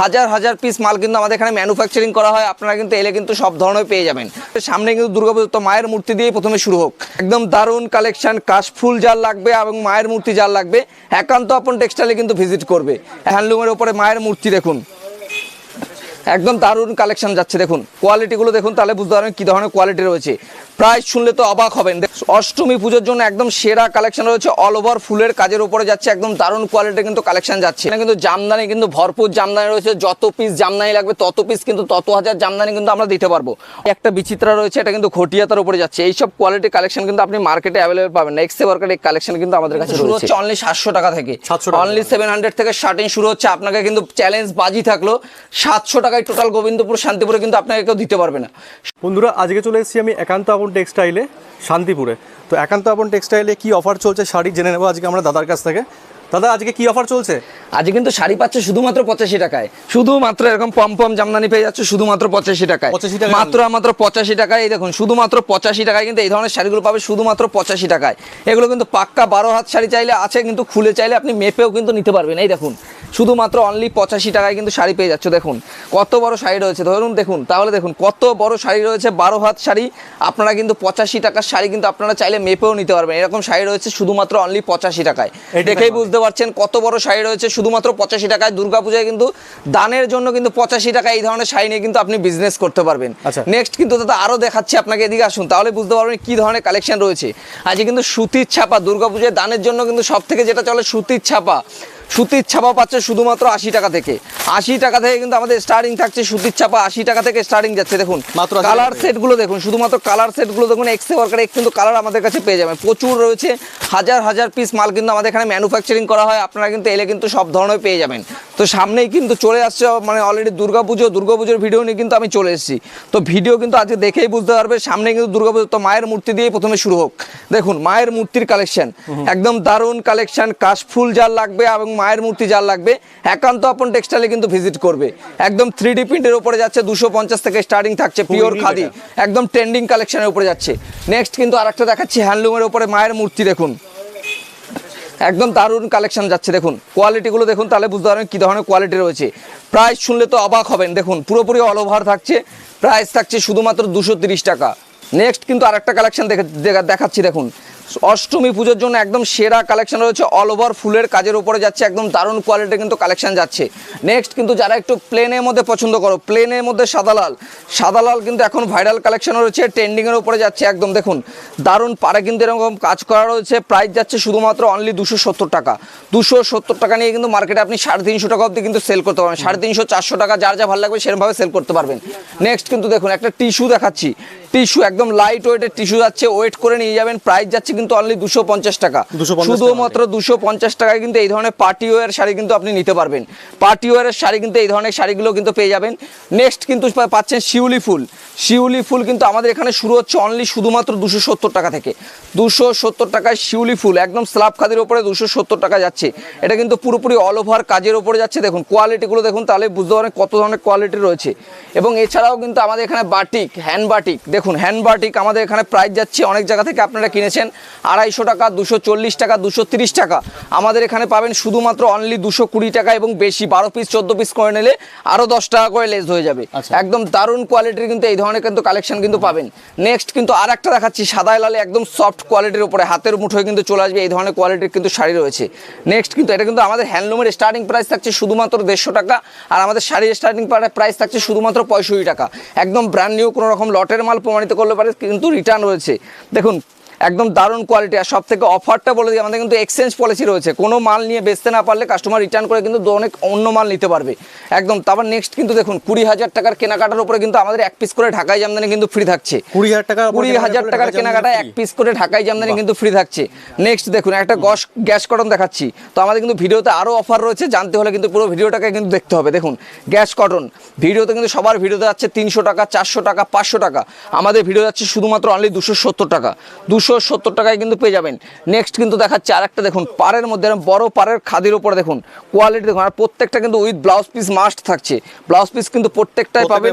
হাজার হাজার পিস মাল কিন্তু আমাদের এখানে ম্যানুফ্যাকচারিং করা হয়। আপনারা কিন্তু এলে কিন্তু সব ধরনের পেয়ে যাবেন। সামনে কিন্তু দুর্গাপুজো তো মায়ের মূর্তি দিয়ে প্রথমে শুরু হোক। একদম দারুণ কালেকশন কাশফুল যার লাগবে এবং মায়ের মূর্তি যার লাগবে, একান্ত আপন টেক্সটাইলে কিন্তু ভিজিট করবে। হ্যান্ডলুমের ওপরে মায়ের মূর্তি দেখুন। একদম দারুণ কালেকশন যাচ্ছে, দেখুন। কোয়ালিটিগুলো দেখুন, তাহলে বুঝতে পারবেন কী ধরনের কোয়ালিটি রয়েছে। প্রাইস শুনলে তো অবাক হবেন। অষ্টমী পুজোর জন্য একদম সেরা কালেকশন রয়েছে অল ওভার ফুলের কাজের উপরে যাচ্ছে একদম দারুণ কোয়ালিটি কিন্তু কালেকশন যাচ্ছে। এখানে কিন্তু জামদানি কিন্তু ভরপুর জামদানি রয়েছে যত পিস জামদানি লাগবে তত পিস কিন্তু তত হাজার জামদানি কিন্তু আমরা দিতে পারব। একটা বিচিত্রা রয়েছে এটা কিন্তু খটিয়াতার উপরে যাচ্ছে। এইসব কোয়ালিটি কালেকশন কিন্তু আপনি মার্কেটে অ্যাভেলেবল পাবেন না। এক্সে ওয়ার্কের এই কালেকশন কিন্তু আমাদের কাছে শুরু হচ্ছে অনলি সাতশো টাকা থেকে। অনলি সেভেন হান্ড্রেড থেকে স্টার্টিং শুরু হচ্ছে। আপনাকে কিন্তু চ্যালেঞ্জ বাজি থাকল। সাতশো টাকায় টোটাল গোবিন্দপুর শান্তিপুরে কিন্তু আপনাকে কেউ দিতে পারবে না। বন্ধুরা আজকে চলে এসেছি আমি একান্ত আপন টেক্সটাইলে শান্তিপুরে। তো একান্ত আপন টেক্সটাইলে কি অফার চলছে শাড়ি জেনে নেব। আজকে আমরা দাদার কাছ থেকে। দাদা আজকে কি অফার চলছে? আজকে কিন্তু শাড়ি পাচ্ছে শুধুমাত্র পঁচাশি টাকায়। শুধুমাত্র এরকম পম পম জামদানি পেয়ে যাচ্ছে শুধুমাত্র পঁচাশি টাকায়। 85 টাকায় মাত্র মাত্র পঁচাশি টাকায় এই দেখুন শুধুমাত্র পঁচাশি টাকায় কিন্তু এই ধরনের শাড়িগুলো পাবে শুধুমাত্র পঁচাশি টাকায়। এগুলো কিন্তু পাক্কা বারো হাত শাড়ি চাইলে আছে কিন্তু খুলে চাইলে আপনি মেপেও কিন্তু নিতে পারবেন। এই দেখুন শুধুমাত্র অনলি পঁচাশি টাকায় কিন্তু শাড়ি পেয়ে যাচ্ছে দেখুন। কত বড় শাড়ি রয়েছে ধরুন দেখুন তাহলে দেখুন কত বড় শাড়ি রয়েছে বারো হাত শাড়ি। আপনারা কিন্তু পঁচাশি টাকার শাড়ি কিন্তু আপনারা চাইলে মেপেও নিতে পারবেন। এরকম শাড়ি রয়েছে শুধুমাত্র অনলি পঁচাশি টাকায়। দেখেই দেখো। বুঝতে পারছেন কত বড় শাড়ি রয়েছে শুধুমাত্র পঁচাশি টাকায় দুর্গাপূজায় কিন্তু দানের জন্য কিন্তু পঁচাশি টাকা এই ধরনের শাড়ি নিয়ে কিন্তু আপনি বিজনেস করতে পারবেন। আচ্ছা। নেক্সট কিন্তু দাদা আরও দেখাচ্ছি আপনাকে এদিকে আসুন তাহলে বুঝতে পারবেন কি ধরনের কালেকশন রয়েছে। আজকে কিন্তু সুতির ছাপা দুর্গাপূজায় দানের জন্য কিন্তু সব থেকে যেটা চলে সুতির ছাপা। সুতির ছাপা পাচ্ছে শুধুমাত্র আশি টাকা থেকে। আশি টাকা থেকে কিন্তু আমাদের স্টার্টিং থাকছে সুতির ছাপা আশি টাকা থেকে স্টার্টিং যাচ্ছে। দেখুন মাত্র কালার সেটগুলো দেখুন শুধুমাত্র কালার সেটগুলো দেখুন এক্সে ওয়ার্কার কিন্তু কালার আমাদের কাছে পেয়ে যাবেন। প্রচুর রয়েছে হাজার হাজার পিস মাল কিন্তু আমাদের এখানে ম্যানুফ্যাকচারিং করা হয়। আপনারা কিন্তু এলে কিন্তু সব ধরনের পেয়ে যাবেন। তো সামনেই কিন্তু চলে আসছে মানে অলরেডি দুর্গাপুজো দুর্গাপুজোর ভিডিও নিয়ে কিন্তু আমি চলে এসেছি। তো ভিডিও কিন্তু আজকে দেখেই বুঝতে পারবে সামনে কিন্তু দুর্গাপুজো তো মায়ের মূর্তি দিয়ে প্রথমে শুরু হোক। দেখুন মায়ের মূর্তির কালেকশন একদম দারুণ কালেকশন কাশফুল যার লাগবে এবং মায়ের মূর্তি যার লাগবে। একান্ত আপন টেক্সটাইলে কিন্তু ভিজিট করবে। একদম থ্রি ডি প্রিন্টের উপরে যাচ্ছে দুশো পঞ্চাশ থেকে স্টার্টিং থাকছে পিওর খাদি। একদম ট্রেন্ডিং কালেকশনের উপরে যাচ্ছে। নেক্সট কিন্তু আরেকটা দেখাচ্ছি হ্যান্ডলুমের উপরে মায়ের মূর্তি দেখুন। একদম দারুণ কালেকশন যাচ্ছে, দেখুন। কোয়ালিটিগুলো দেখুন, তাহলে বুঝতে পারবেন কী ধরনের কোয়ালিটি রয়েছে। প্রাইস শুনলে তো অবাক হবেন, দেখুন, পুরোপুরি অল ওভার থাকছে। প্রাইস থাকছে শুধুমাত্র দুশো টাকা। নেক্সট কিন্তু আরেকটা কালেকশন দেখাচ্ছি, দেখুন। অষ্টমী পুজোর জন্য একদম সেরা কালেকশন রয়েছে অল ওভার ফুলের কাজের উপরে যাচ্ছে, একদম দারুণ কোয়ালিটি কিন্তু কালেকশন যাচ্ছে। নেক্সট কিন্তু যারা একটু প্লেনের মধ্যে পছন্দ করো প্লেনের মধ্যে সাদা লাল। সাদা লাল কিন্তু এখন ভাইরাল কালেকশন রয়েছে ট্রেন্ডিংয়ের উপরে যাচ্ছে, একদম দেখুন, দারুণ পারে কিন্তু এরকম কাজ করা রয়েছে প্রাইস যাচ্ছে শুধুমাত্র অনলি দুশো সত্তর টাকা। দুশো সত্তর টাকা নিয়ে কিন্তু মার্কেটে আপনি সাড়ে তিনশো টাকা অবধি কিন্তু সেল করতে পারবেন। সাড়ে তিনশো, চারশো টাকা, যার যা ভালো লাগবে সেরকমভাবে সেল করতে পারবেন। নেক্সট কিন্তু দেখুন, একটা টিস্যু দেখাচ্ছি। টিস্যু একদম লাইট ওয়েটের টিস্যু যাচ্ছে ওয়েট করে নিয়ে যাবেন প্রাইস যাচ্ছে কিন্তু অনলি দুশো পঞ্চাশ টাকা। 250 শুধুমাত্র দুশো পঞ্চাশ টাকায় কিন্তু এই ধরনের পার্টি ওয়ার শাড়ি কিন্তু আপনি নিতে পারবেন। পার্টি ওয়ারের শাড়ি কিন্তু এই ধরনের শাড়িগুলো কিন্তু পেয়ে যাবেন। নেক্সট কিন্তু পাচ্ছেন শিউলি ফুল। শিউলি ফুল কিন্তু আমাদের এখানে শুরু হচ্ছে অনলি শুধুমাত্র দুশো সত্তর টাকা থেকে। দুশো সত্তর টাকায় শিউলি ফুল একদম স্ল্যাব খাদের ওপরে দুশো সত্তর টাকা যাচ্ছে। এটা কিন্তু পুরোপুরি অল ওভার কাজের উপরে যাচ্ছে। দেখুন কোয়ালিটিগুলো দেখুন তাহলে বুঝতে পারেন কত ধরনের কোয়ালিটি রয়েছে। এবং এছাড়াও কিন্তু আমাদের এখানে বাটিক হ্যান্ড বাটিক দেখুন হ্যান্ড বাটিক আমাদের এখানে প্রাইস যাচ্ছে অনেক জায়গা থেকে আপনারা কিনেছেন। আড়াইশো টাকা দুশো চল্লিশ টাকা দুশো তিরিশ টাকা। আমাদের এখানে পাবেন শুধুমাত্র অনলি দুশো কুড়ি টাকা এবং বেশি বারো পিস চোদ্দ পিস করে নিলে আরও দশ টাকা করে লেস হয়ে যাবে। আচ্ছা। একদম দারুণ কোয়ালিটির কিন্তু এই ধরনের কিন্তু কালেকশন কিন্তু পাবেন। নেক্সট কিন্তু আর একটা দেখাচ্ছি সাদায় লালে একদম সফট কোয়ালিটির উপরে হাতের মুঠোয় কিন্তু চলে আসবে এই ধরনের কোয়ালিটির কিন্তু শাড়ি রয়েছে। নেক্সট কিন্তু এটা কিন্তু আমাদের হ্যান্ডলুমের স্টার্টিং প্রাইস থাকছে শুধুমাত্র দেড়শো টাকা আর আমাদের শাড়ির স্টার্টিং প্রাইস থাকছে শুধুমাত্র পঁয়ষট্টি টাকা। একদম ব্র্যান্ড নিউ কোনো রকম লটের মাল প্রমাণিত করলে পারে কিন্তু রিটার্ন রয়েছে। দেখুন একদম দারুণ কোয়ালিটি আর সব থেকে অফারটা বলে দিই আমাদের কিন্তু এক্সচেঞ্জ পলিসি রয়েছে। কোনো মাল নিয়ে বেচতে না পারলে কাস্টমার রিটার্ন করে কিন্তু অনেক অন্য মাল নিতে পারবে। একদম তারপর নেক্সট কিন্তু দেখুন কুড়ি হাজার টাকার কেনাকাটার উপরে কিন্তু আমাদের এক পিস করে ঢাকাই জামদানি কিন্তু ফ্রি থাকছে। কুড়ি হাজার টাকা কুড়ি হাজার টাকার কেনাকাটা এক পিস করে ঢাকাই জামদানি কিন্তু ফ্রি থাকছে। নেক্সট দেখুন একটা গস গ্যাস কটন দেখাচ্ছি। তো আমাদের কিন্তু ভিডিওতে আরও অফার রয়েছে জানতে হলে কিন্তু পুরো ভিডিওটাকে কিন্তু দেখতে হবে। দেখুন গ্যাস কটন ভিডিওতে কিন্তু সবার ভিডিওতে যাচ্ছে তিনশো টাকা চারশো টাকা পাঁচশো টাকা। আমাদের ভিডিও যাচ্ছে শুধুমাত্র অনলি দুশো সত্তর টাকা। দুশো তিনশো সত্তর টাকায় কিন্তু পেয়ে যাবেন। নেক্সট কিন্তু দেখাচ্ছে আর একটা দেখুন পাড়ের মধ্যে বড় পাড়ের খাদির উপরে দেখুন কোয়ালিটি দেখুন আর প্রত্যেকটা কিন্তু উইথ ব্লাউজ পিস মাস্ট থাকছে। ব্লাউজ পিস কিন্তু প্রত্যেকটাই পাবেন।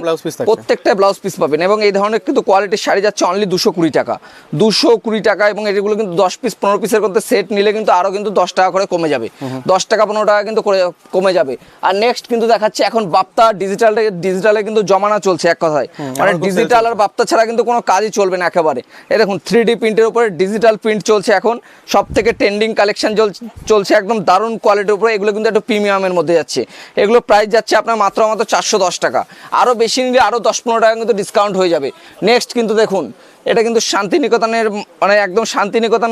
প্রত্যেকটাই ব্লাউজ পিস পাবেন এবং এই ধরনের কিন্তু কোয়ালিটির শাড়ি যাচ্ছে অনলি দুশো কুড়ি টাকা। দুশো কুড়ি টাকা এবং এগুলো কিন্তু দশ পিস পনেরো পিসের মধ্যে সেট নিলে কিন্তু আরও কিন্তু দশ টাকা করে কমে যাবে। দশ টাকা পনেরো টাকা কিন্তু করে কমে যাবে। আর নেক্সট কিন্তু দেখাচ্ছে এখন বাপ্তা ডিজিটাল ডিজিটালে কিন্তু জমানা চলছে এক কথায়। মানে ডিজিটাল আর বাপ্তা ছাড়া কিন্তু কোনো কাজই চলবে না একেবারে। এই দেখুন থ্রি ডি প্রিন্টের উপরে ডিজিটাল প্রিন্ট চলছে এখন। সব থেকে ট্রেন্ডিং কালেকশন চলছে একদম দারুণ কোয়ালিটির উপরে। এগুলো কিন্তু একটু প্রিমিয়ামের মধ্যে যাচ্ছে। এগুলো প্রাইস যাচ্ছে আপনার মাত্র মাত্র চারশো দশ টাকা। আরও বেশি নিলে আরও দশ পনেরো টাকা কিন্তু ডিসকাউন্ট হয়ে যাবে। নেক্সট কিন্তু দেখুন এটা কিন্তু শান্তিনিকেতনের মানে একদম শান্তিনিকেতন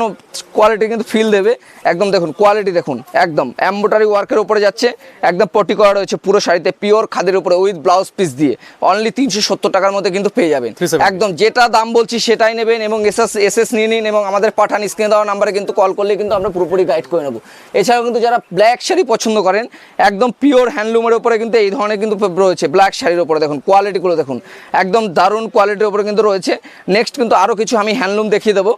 কোয়ালিটি কিন্তু ফিল দেবে। একদম দেখুন কোয়ালিটি দেখুন একদম। এম্বোটারি ওয়ার্কের উপরে যাচ্ছে একদম পটি করা রয়েছে পুরো শাড়িতে পিওর খাদের উপরে উইথ ব্লাউজ পিস দিয়ে। অনলি তিনশো সত্তর টাকার মধ্যে কিন্তু পেয়ে যাবেন। একদম যেটা দাম বলছি সেটাই নেবেন এবং এসএস এসএস নিয়ে নিন এবং আমাদের পাঠান স্ক্রিনে দেওয়া নাম্বারে কিন্তু কল করলে কিন্তু আমরা পুরোপুরি গাইড করে নেব। এছাড়াও কিন্তু যারা ব্ল্যাক শাড়ি পছন্দ করেন একদম পিওর হ্যান্ডলুমের উপরে কিন্তু এই ধরনের কিন্তু রয়েছে ব্ল্যাক শাড়ির উপরে। দেখুন কোয়ালিটিগুলো দেখুন একদম দারুণ কোয়ালিটির উপরে কিন্তু রয়েছে। নেক্সট কিন্তু আরও কিছু আমি হ্যান্ডলুম দেখিয়ে দেবো।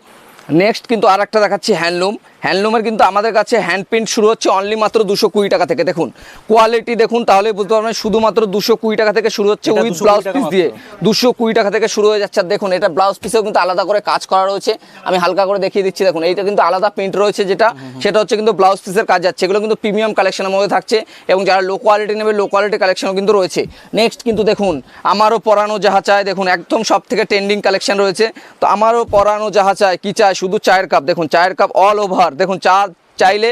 নেক্সট কিন্তু আর একটা দেখাচ্ছি হ্যান্ডলুম হ্যান্ডলুমের কিন্তু আমাদের কাছে হ্যান্ড প্রিন্ট শুরু হচ্ছে অনলি মাত্র দুশো কুড়ি টাকা থেকে। দেখুন কোয়ালিটি দেখুন তাহলে বুঝতে পারবেন শুধুমাত্র দুশো কুড়ি টাকা থেকে শুরু হচ্ছে উইথ ব্লাউজ পিস দিয়ে। দুশো কুড়ি টাকা থেকে শুরু হয়ে যাচ্ছে। আর দেখুন এটা ব্লাউজ পিসেও কিন্তু আলাদা করে কাজ করা রয়েছে। আমি হালকা করে দেখিয়ে দিচ্ছি দেখুন এইটা কিন্তু আলাদা প্রিন্ট রয়েছে যেটা। সেটা হচ্ছে কিন্তু ব্লাউজ পিসের কাজ যাচ্ছে। এগুলো কিন্তু প্রিমিয়াম কালেকশনের মধ্যে থাকছে এবং যারা লো কোয়ালিটি নেবে লো কোয়ালিটি কালেকশনও কিন্তু রয়েছে। নেক্সট কিন্তু দেখুন আমারও পরানো যাহা চায় দেখুন একদম সব থেকে ট্রেন্ডিং কালেকশন রয়েছে। তো আমারও পরানো যাহা চায় কি চায়? শুধু চায়ের কাপ দেখুন চায়ের কাপ অল ওভার দেখুন, চা চাইলে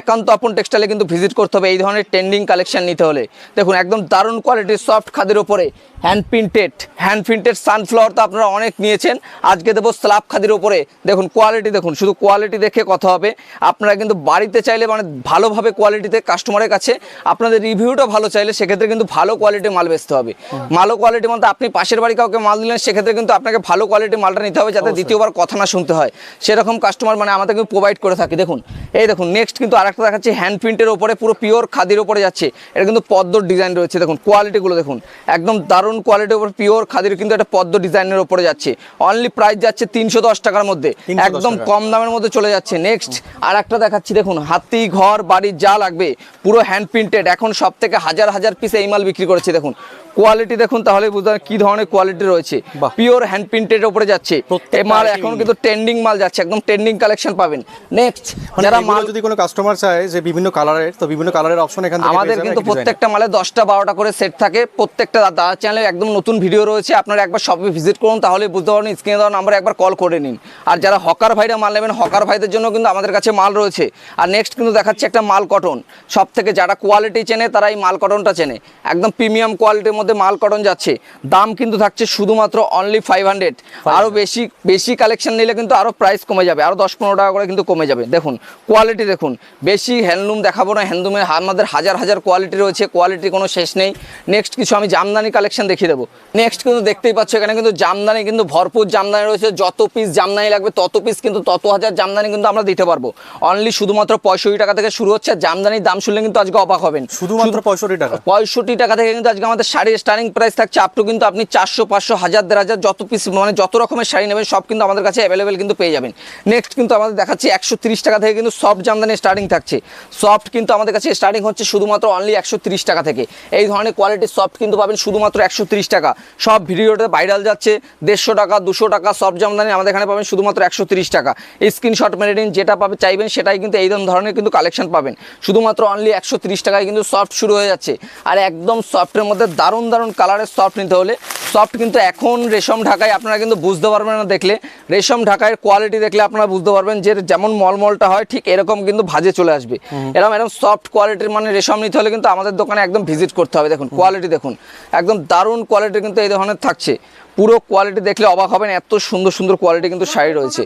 একান্ত আপন টেক্সটাইলে কিন্তু ভিজিট করতে হবে। এই ধরনের ট্রেন্ডিং কালেকশন নিতে হলে। দেখুন, একদম দারুণ কোয়ালিটির সফট খাদের ওপরে hand printed hand printed sunflower তো আপনারা অনেক নিয়েছেন। আজকে দেবো স্ল্যাব খাদির ওপরে দেখুন কোয়ালিটি দেখুন শুধু কোয়ালিটি দেখে কথা হবে। আপনারা কিন্তু বাড়িতে চাইলে মানে ভালোভাবে কোয়ালিটিতে কাস্টমারের কাছে আপনাদের রিভিউটা ভালো চাইলে সেক্ষেত্রে কিন্তু ভালো কোয়ালিটির মাল বেচতে হবে। ভালো কোয়ালিটি মধ্যে আপনি পাশের বাড়ি কাউকে মাল দিলেন সেক্ষেত্রে কিন্তু আপনাকে ভালো কোয়ালিটির মালটা নিতে হবে যাতে দ্বিতীয়বার কথা না শুনতে হয়। সেরকম কাস্টমার মানে আমাদের কিন্তু প্রোভাইড করে থাকি। দেখুন এই দেখুন নেক্সট কিন্তু আরেকটা দেখাচ্ছি হ্যান্ড প্রিন্টের ওপরে পুরো পিওর খাদির ওপরে যাচ্ছে। এটা কিন্তু পদ্মর ডিজাইন রয়েছে। দেখুন কোয়ালিটিগুলো দেখুন একদম দারুণ কোয়ালিটির ওপর পিওর খাদির কিন্তু একটা পদ্ম ডিজাইনের ওপরে যাচ্ছে। অনলি প্রাইস যাচ্ছে তিনশো দশ টাকার মধ্যে। একদম কম দামের মধ্যে চলে যাচ্ছে। নেক্সট আর একটা দেখাচ্ছি দেখুন হাতি ঘর বাড়ির যা লাগবে পুরো হ্যান্ড প্রিন্টেড এখন সব থেকে হাজার হাজার পিস এই মাল বিক্রি করেছে দেখুন। কোয়ালিটি দেখুন তাহলে বুঝতে কি ধরনের কোয়ালিটি রয়েছে। পিওর হ্যান্ড প্রিন্টেড ওপরে যাচ্ছে। এই মাল এখন কিন্তু ট্রেন্ডিং মাল যাচ্ছে একদম ট্রেন্ডিং কালেকশন পাবেন। নেক্সট মানে যারা মাল যদি কোনো কাস্টমার চায় যে বিভিন্ন কালারের তো বিভিন্ন কালারের অপশন এখানে আমাদের কিন্তু। প্রত্যেকটা মালে দশটা বারোটা করে সেট থাকে। প্রত্যেকটা দাদা চ্যানেলে একদম নতুন ভিডিও রয়েছে আপনারা একবার শপে ভিজিট করুন তাহলে বুঝতে পারবেন স্ক্রিনে দেওয়া নাম্বারে একবার কল করে নিন। আর যারা হকার ভাইরা মাল নেবেন হকার ভাইদের জন্য কিন্তু আমাদের কাছে মাল রয়েছে। আর নেক্সট কিন্তু দেখাচ্ছে একটা মাল কটন সব থেকে যারা কোয়ালিটি চেনে তারা এই মাল কটনটা চেনে। একদম প্রিমিয়াম কোয়ালিটির মধ্যে মাল কটন যাচ্ছে। দাম কিন্তু থাকছে শুধুমাত্র অনলি ফাইভ হান্ড্রেড আরও বেশি বেশি কালেকশন নিলে কিন্তু আরও প্রাইস কমে যাবে। আরও দশ পনেরো টাকা করে কিন্তু কমে যাবে। দেখুন কোয়ালিটি দেখুন। বেশি হ্যান্ডলুম দেখাবো না হ্যান্ডলুমের আমাদের হাজার হাজার কোয়ালিটি রয়েছে। কোয়ালিটির কোনো শেষ নেই। নেক্সট কিছু আমি জামদানি কালেকশন দেখিয়ে দেবো। নেক্সট কিন্তু দেখতেই পাচ্ছ এখানে কিন্তু জামদানি কিন্তু ভরপুর জামদানি রয়েছে। যত পিস জামদানি লাগবে তত পিস কিন্তু তত হাজার জামদানি কিন্তু আমরা দিতে পারব। অনলি শুধুমাত্র পঁয়ষট্টি টাকা থেকে শুরু হচ্ছে। জামদানির দাম শুনলে কিন্তু আজকে অবাক হবেন। শুধুমাত্র পঁয়ষট্টি টাকা। পঁয়ষট্টি টাকা থেকে কিন্তু আজকে আমাদের শাড়ির স্টার্টিং প্রাইস থাকছে। আপ টু কিন্তু আপনি চারশো পাঁচশো হাজার দেড় হাজার যত পিস মানে যত রকমের শাড়ি নেবেন সব কিন্তু আমাদের কাছে অ্যাভেলেবেল কিন্তু পেয়ে যাবেন। নেক্সট কিন্তু আমাদের দেখাচ্ছে একশো তিরিশ টাকা থেকে কিন্তু সফট জামদানি স্টার্টিং থাকছে। সফট কিন্তু আমাদের কাছে স্টার্টিং হচ্ছে শুধুমাত্র অনলি একশো তিরিশ টাকা থেকে। এই ধরনের কোয়ালিটির সফট কিন্তু পাবেন শুধুমাত্র একশো তিরিশ টাকা। সব ভিডিওতে ভাইরাল যাচ্ছে দেড়শো টাকা দুশো টাকা সব জামদানি আমাদের এখানে পাবেন শুধুমাত্র একশো তিরিশ টাকা। স্ক্রিনশট মেরে নিন যেটা পাবে চাইবেন সেটাই কিন্তু এই ধরনের কিন্তু কালেকশন পাবেন। শুধুমাত্র অনলি একশো তিরিশ টাকায় কিন্তু সফট শুরু হয়ে যাচ্ছে। আর একদম সফটের মধ্যে দারুণ দারুণ কালারের সফট নিতে হলে সফট কিন্তু এখন রেশম ঢাকায় আপনারা কিন্তু বুঝতে পারবেন না দেখলে। রেশম ঢাকায় কোয়ালিটি দেখলে আপনারা বুঝতে পারবেন যে যেমন মলমলটা হয় ঠিক এরকম কিন্তু ভাজে চলে আসবে। এরকম এরকম সফট কোয়ালিটির মানে রেশম নিতে হলে কিন্তু আমাদের দোকানে একদম ভিজিট করতে হবে। দেখুন কোয়ালিটি দেখুন। একদম দারুণ কোয়ালিটি কিন্তু এই ধরনের থাকছে। পুরো কোয়ালিটি দেখলে অবাক হবেন, এত সুন্দর সুন্দর কোয়ালিটি কিন্তু শাড়ি রয়েছে।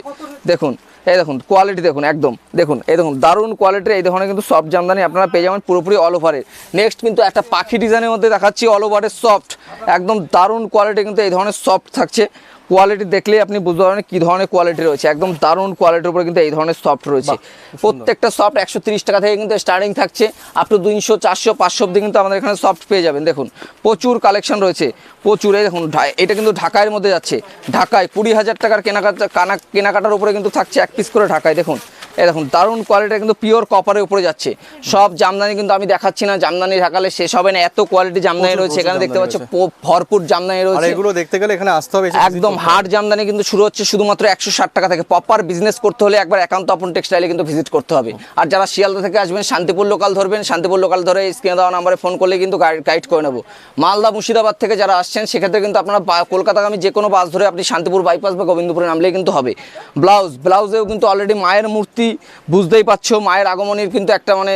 দেখুন, এই দেখুন কোয়ালিটি দেখুন, একদম, দেখুন, এই দেখুন, দারুণ কোয়ালিটির এই ধরনের কিন্তু সফট জামদানি আপনারা পেয়ে যাবেন পুরোপুরি অল ওভারের নেক্সট কিন্তু একটা পাখি ডিজাইনের মধ্যে দেখাচ্ছি অল ওভারের সফট একদম দারুণ কোয়ালিটি কিন্তু এই ধরনের সফট থাকছে। কোয়ালিটি দেখলে আপনি বুঝতে পারবেন কি ধরনের কোয়ালিটি রয়েছে। একদম দারুণ কোয়ালিটির উপরে কিন্তু এই ধরনের সফট রয়েছে। প্রত্যেকটা সফট একশো তিরিশ টাকা থেকে কিন্তু স্টার্টিং থাকছে। আপ টু দুইশো চারশো পাঁচশো অব্দি কিন্তু আমাদের এখানে সফট পেয়ে যাবেন। দেখুন প্রচুর কালেকশন রয়েছে। প্রচুর এই দেখুন এটা কিন্তু ঢাকার মধ্যে যাচ্ছে। ঢাকায় কুড়ি হাজার টাকার কেনাকাটা কানা কেনাকাটার উপরে কিন্তু থাকছে এক পিস করে ঢাকায়। দেখুন এই দেখুন দারুণ কোয়ালিটি কিন্তু পিওর কপারের উপরে যাচ্ছে। সব জামদানি কিন্তু আমি দেখাচ্ছি না জামদানি ঢাকালে শেষ হবে না এত কোয়ালিটি জামদানি রয়েছে এখানে দেখতে পাচ্ছ ভরপুর জামদানি আর রয়েছে। এগুলো দেখতে গেলে এখানে আসতে হবে একদম হার্ড জামদানি কিন্তু শুরু হচ্ছে শুধুমাত্র একশো ষাট টাকা থেকে। প্রপার বিজনেস করতে হলে একবার একান্ত আপন টেক্সটাইলে কিন্তু ভিজিট করতে হবে। আর যারা শিয়ালদা থেকে আসবেন শান্তিপুর লোকাল ধরবেন শান্তিপুর লোকাল ধরে স্ক্রিনে দেওয়া নাম্বারে ফোন করলে কিন্তু গাইড করে নেব। মালদা মুর্শিদাবাদ থেকে যারা আসছেন সেক্ষেত্রে কিন্তু আপনারা বা- কলকাতাগামী যে কোনো বাস ধরে আপনি শান্তিপুর বাইপাস বা গোবিন্দপুরে নামলেই কিন্তু হবে। ব্লাউজ ব্লাউজেও কিন্তু অলরেডি মায়ের মূর্তি বুঝতেই পারছ মায়ের আগমনের কিন্তু একটা মানে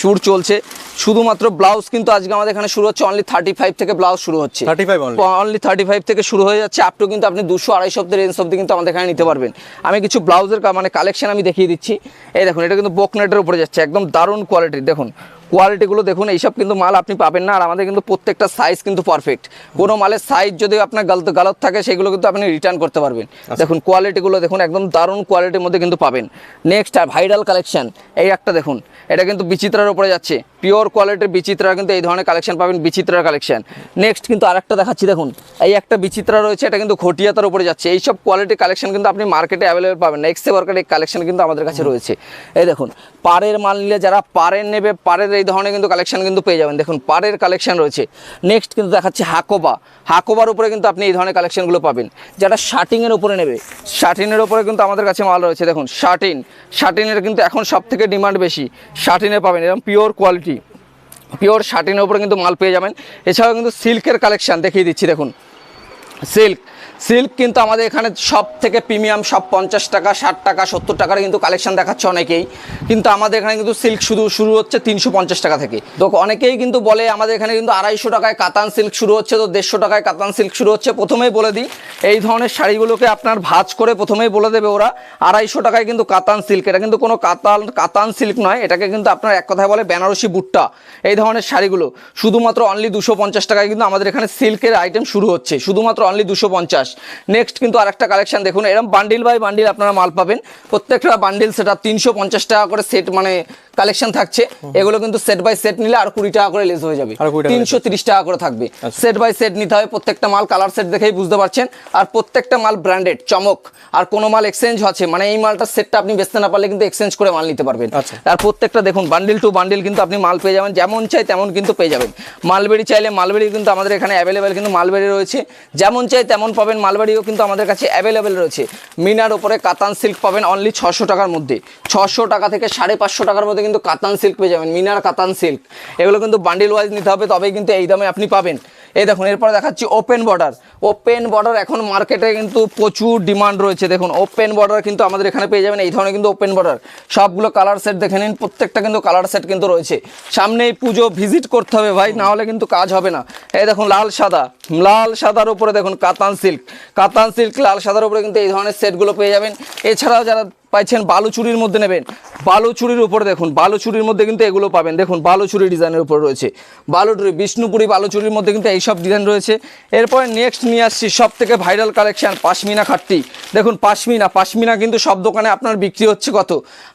সুর চলছে। শুধুমাত্র ব্লাউজ কিন্তু আজকে আমাদের এখানে শুরু হচ্ছে অনলি থার্টি ফাইভ থেকে ব্লাউজ শুরু হচ্ছে। 35 only? অনলি থার্টি ফাইভ থেকে শুরু হয়ে যাচ্ছে আপ টু কিন্তু আপনি দুশো আড়াই অব্দি রেঞ্জ অব্দি কিন্তু আমাদের এখানে নিতে পারবেন। আমি কিছু ব্লাউজের মানে কালেকশন আমি দেখিয়ে দিচ্ছি। এই দেখুন এটা কিন্তু বোকনেটের উপরে যাচ্ছে একদম দারুণ কোয়ালিটির দেখুন। কোয়ালিটিগুলো দেখুন এইসব কিন্তু মাল আপনি পাবেন না আর আমাদের কিন্তু প্রত্যেকটা সাইজ কিন্তু পারফেক্ট কোনো মালের সাইজ যদি আপনার গালত গালত থাকে সেগুলো কিন্তু আপনি রিটার্ন করতে পারবেন। দেখুন কোয়ালিটিগুলো দেখুন একদম দারুণ কোয়ালিটির মধ্যে কিন্তু পাবেন। নেক্সট আর ভাইরাল কালেকশন এই একটা দেখুন এটা কিন্তু বিচিত্রার উপরে যাচ্ছে। পিওর কোয়ালিটির বিচিত্রা কিন্তু এই ধরনের কালেকশন পাবেন বিচিত্রার কালেকশন নেক্সট কিন্তু আরেকটা দেখাচ্ছি দেখুন এই একটা বিচিত্রা রয়েছে এটা কিন্তু ঘটিয়াতার উপরে যাচ্ছে। এইসব কোয়ালিটির কালেকশন কিন্তু আপনি মার্কেটে অ্যাভেলেবেল পাবেন না। এক্সে ওয়ার্কের কালেকশন কিন্তু আমাদের কাছে রয়েছে। এই দেখুন পাড়ের মাল নিলে যারা পাড়ের নেবে পাড়ের এই ধরনের কিন্তু কালেকশন কিন্তু পেয়ে যাবেন। দেখুন, পাড়ের কালেকশন রয়েছে। নেক্সট কিন্তু দেখাচ্ছে হাকোবা। হাকোবার উপরে কিন্তু আপনি এই ধরনের কালেকশনগুলো পাবেন। যারা শার্টিংয়ের উপরে নেবে। শার্টিনের উপরে কিন্তু আমাদের কাছে মাল রয়েছে। দেখুন শার্টিন শার্টিনের কিন্তু এখন সব থেকে ডিমান্ড বেশি শার্টিনে পাবেন। এরকম পিওর কোয়ালিটি পিওর শার্টিনের উপরে কিন্তু মাল পেয়ে যাবেন। এছাড়াও কিন্তু সিল্কের কালেকশান দেখিয়ে দিচ্ছি। দেখুন সিল্ক সিল্ক কিন্তু আমাদের এখানে সব থেকে প্রিমিয়াম সব পঞ্চাশ টাকা, ষাট টাকা, সত্তর টাকার কিন্তু কালেকশন দেখাচ্ছে অনেকেই। কিন্তু আমাদের এখানে কিন্তু সিল্ক শুধু, শুরু হচ্ছে তিনশো পঞ্চাশ টাকা থেকে। তো অনেকেই কিন্তু বলে আমাদের এখানে কিন্তু আড়াইশো টাকায় কাতান সিল্ক শুরু হচ্ছে, তো দেড়শো টাকায় কাতান সিল্ক শুরু হচ্ছে। প্রথমেই বলে দিই, এই ধরনের শাড়িগুলোকে আপনার ভাজ করে প্রথমেই বলে দেবে ওরা, আড়াইশো টাকায় কিন্তু কাতান সিল্ক। এটা কিন্তু কোনো কাতান কাতান সিল্ক নয়, এটাকে কিন্তু আপনার এক কথায় বলে বেনারসি বুট্টা, এই ধরনের শাড়িগুলো। শুধুমাত্র অনলি দুশো পঞ্চাশ টাকায় কিন্তু আমাদের এখানে সিল্কের আইটেম শুরু হচ্ছে, শুধুমাত্র অনলি দুশো পঞ্চাশ। নেক্সট কিন্তু আরেকটা কালেকশন দেখুন। এরকম বান্ডিল বাই বান্ডিল আপনারা মাল পাবেন। প্রত্যেকটা বান্ডিল সেটা তিনশো পঞ্চাশ টাকা করে সেট মানে কালেকশন থাকছে। এগুলো কিন্তু সেট বাই সেট নিলে আর কুড়ি টাকা করে লেস হয়ে যাবে। আর 20 টাকা তিনশো তিরিশ টাকা করে থাকবে। সেট বাই সেট নিতে হবে প্রত্যেকটা মাল কালার সেট দেখেই বুঝতে পারছেন। আর প্রত্যেকটা মাল ব্র্যান্ডেড চমক। আর কোনো মাল এক্সচেঞ্জ আছে। মানে এই মালটার সেটটা আপনি বেচতে না পারলে কিন্তু এক্সচেঞ্জ করে মাল নিতে পারবেন। আচ্ছা। আর প্রত্যেকটা দেখুন বান্ডিল টু বান্ডিল কিন্তু আপনি মাল পেয়ে যাবেন। যেমন চাই তেমন কিন্তু পেয়ে যাবেন। মালবেরি চাইলে মালবেরি কিন্তু আমাদের এখানে অ্যাভেলেবেল কিন্তু মালবেরি রয়েছে। যেমন চাই তেমন পাবেন মালবেরিও কিন্তু আমাদের কাছে অ্যাভেলেবেল রয়েছে। মিনার ওপরে কাতান সিল্ক পাবেন অনলি ছশো টাকার মধ্যে। ছশো টাকা থেকে সাড়ে পাঁচশো টাকার মধ্যে কিন্তু কাতান সিল্ক পেয়ে যাবেন, মিনার কাতান সিল্ক এগুলো কিন্তু বান্ডিল ওয়াইজ নিতে হবে, তবেই কিন্তু এই দামে আপনি পাবেন। এই দেখুন, এরপরে দেখাচ্ছি ওপেন বর্ডার ওপেন বর্ডার এখন মার্কেটে কিন্তু প্রচুর ডিমান্ড রয়েছে। দেখুন ওপেন বর্ডার কিন্তু আমাদের এখানে পেয়ে যাবেন, এই ধরনের কিন্তু ওপেন বর্ডার সবগুলো কালার সেট দেখে নিন, প্রত্যেকটা কিন্তু কালার সেট কিন্তু রয়েছে। সামনেই পুজো ভিজিট করতে হবে ভাই, না হলে কিন্তু কাজ হবে না। এই দেখুন, লাল সাদা, লাল সাদার উপরে দেখুন কাতান সিল্ক কাতান সিল্ক লাল সাদার উপরে কিন্তু এই ধরনের সেটগুলো পেয়ে যাবেন। এছাড়াও যারা পাইছেন বালুচুরির মধ্যে নেবেন। বালুচুরির উপরে দেখুন বালুচুরির মধ্যে কিন্তু এগুলো পাবেন। দেখুন বালুচুরি ডিজাইনের উপর রয়েছে। বালুচুরি বিষ্ণুপুরি বালুচুরির মধ্যে কিন্তু এইসব ডিজাইন রয়েছে। এরপরে নেক্সট নিয়ে আসছি সব থেকে ভাইরাল কালেকশন পাশমিনা খাট্টি। দেখুন পাশমিনা পাশমিনা কিন্তু সব দোকানে আপনার বিক্রি হচ্ছে কত?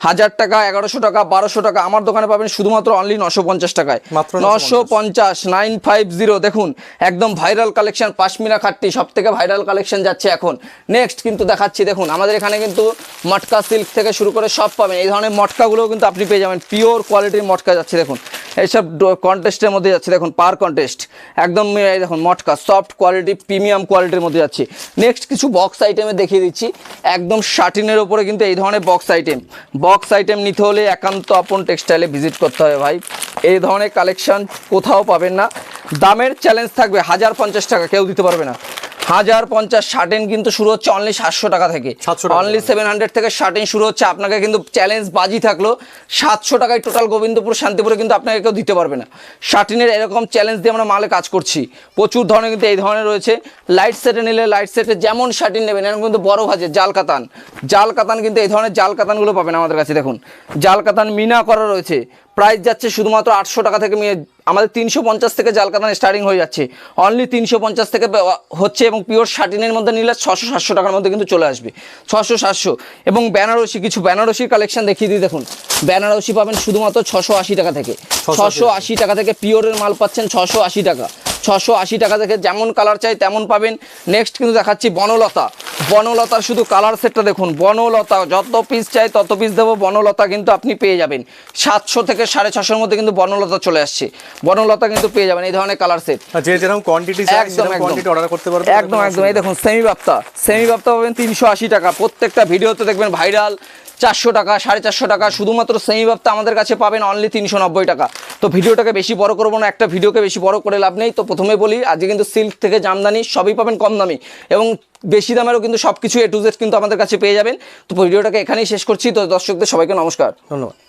হাজার টাকা এগারোশো টাকা বারোশো টাকা আমার দোকানে পাবেন শুধুমাত্র অনলি নশো পঞ্চাশ টাকায়। মাত্র নশো পঞ্চাশ। নাইন ফাইভ জিরো দেখুন একদম ভাইরাল কালেকশন পাশমিনা খাট্টি সব থেকে ভাইরাল কালেকশন যাচ্ছে এখন। নেক্সট কিন্তু দেখাচ্ছি দেখুন আমাদের এখানে কিন্তু মটকা সিল্ক থেকে শুরু করে সব পাবেন। এই ধরনের মটকাগুলোও কিন্তু আপনি পেয়ে যাবেন। পিওর কোয়ালিটির মটকা যাচ্ছে, দেখুন। এইসব কন্টেস্টের মধ্যে যাচ্ছে, দেখুন পার কন্টেস্ট একদম, এই দেখুন, মটকা সফট কোয়ালিটি প্রিমিয়াম কোয়ালিটির মধ্যে যাচ্ছে। নেক্সট কিছু বক্স আইটেমে দেখিয়ে দিচ্ছি। একদম শার্টিনের ওপরে কিন্তু এই ধরনের বক্স আইটেম বক্স আইটেম নিতে হলে একান্ত আপন টেক্সটাইলে ভিজিট করতে হবে ভাই। এই ধরনের কালেকশন কোথাও পাবেন না। দামের চ্যালেঞ্জ থাকবে হাজার পঞ্চাশ টাকা, কেউ দিতে পারবে না। হাজার পঞ্চাশ শার্টেন কিন্তু শুরু হচ্ছে অনলি সাতশো টাকা থেকে। 700 টাকা। অনলি সেভেন হান্ড্রেড থেকে শার্টিং শুরু হচ্ছে। আপনাকে কিন্তু চ্যালেঞ্জ বাজি থাকল। সাতশো টাকায় টোটাল গোবিন্দপুর শান্তিপুরে কিন্তু আপনাকে কেউ দিতে পারবে না। শার্টিনের এরকম চ্যালেঞ্জ দিয়ে আমরা মালে কাজ করছি। প্রচুর ধরনের কিন্তু এই ধরনের রয়েছে। লাইট সেটে নিলে লাইট সেটে যেমন শার্টিন নেবেন এরকম কিন্তু বড় ভাজে জাল কাতান। জাল কাতান কিন্তু এই ধরনের জাল কাতানগুলো পাবেন আমাদের কাছে। দেখুন জাল কাতান মিনা করা রয়েছে। প্রাইস যাচ্ছে শুধুমাত্র আটশো টাকা থেকে আমাদের তিনশো পঞ্চাশ থেকে জাল কাতান স্টার্টিং হয়ে যাচ্ছে। অনলি তিনশো পঞ্চাশ থেকে হচ্ছে এবং পিওর শার্টিনের মধ্যে নিলে ছশো সাতশো টাকার মধ্যে কিন্তু চলে আসবে। ছশো সাতশো। এবং বেনারসি কিছু বেনারসির কালেকশন দেখিয়ে দিই দেখুন। বেনারসি পাবেন শুধুমাত্র ছশো আশি টাকা থেকে। ছশো আশি টাকা থেকে পিওরের মাল পাচ্ছেন ছশো আশি টাকা। ছশো আশি টাকা থেকে যেমন কালার চাই তেমন পাবেন। নেক্সট কিন্তু দেখাচ্ছি বনলতা। বনলতার শুধু কালার সেটটা দেখুন। বনলতা যত পিস চাই তত পিস দেবো। বনলতা কিন্তু আপনি পেয়ে যাবেন। সাতশো থেকে সাড়ে ছশোর মধ্যে কিন্তু বনলতা চলে আসছে। বনলতা কিন্তু পেয়ে যাবেন এই ধরনের কালার সেট যে যেরকম কোয়ান্টিটি একদম একদম। অর্ডার করতে পারবে একদম একদম। এই দেখুন সেমি বাপ্তা সেমি বাপ্তা পাবেন তিনশো আশি টাকা। প্রত্যেকটা ভিডিওতে দেখবেন ভাইরাল চারশো টাকা, সাড়ে চারশো টাকা, শুধুমাত্র সেমি বাপ্তা আমাদের কাছে পাবেন অনলি তিনশো নব্বই টাকা। তো ভিডিওটাকে বেশি বড় করব না, একটা ভিডিওকে বেশি বড় করে লাভ নেই। তো প্রথমে বলি, আজকে কিন্তু সিল্ক থেকে জামদানি সবই পাবেন কম দামি এবং বেশি দামেরও কিন্তু সব কিছু এ টু জেড কিন্তু আমাদের কাছে পেয়ে যাবেন। তো ভিডিওটাকে এখানেই শেষ করছি। তো দর্শকদের সবাইকে নমস্কার। ধন্যবাদ।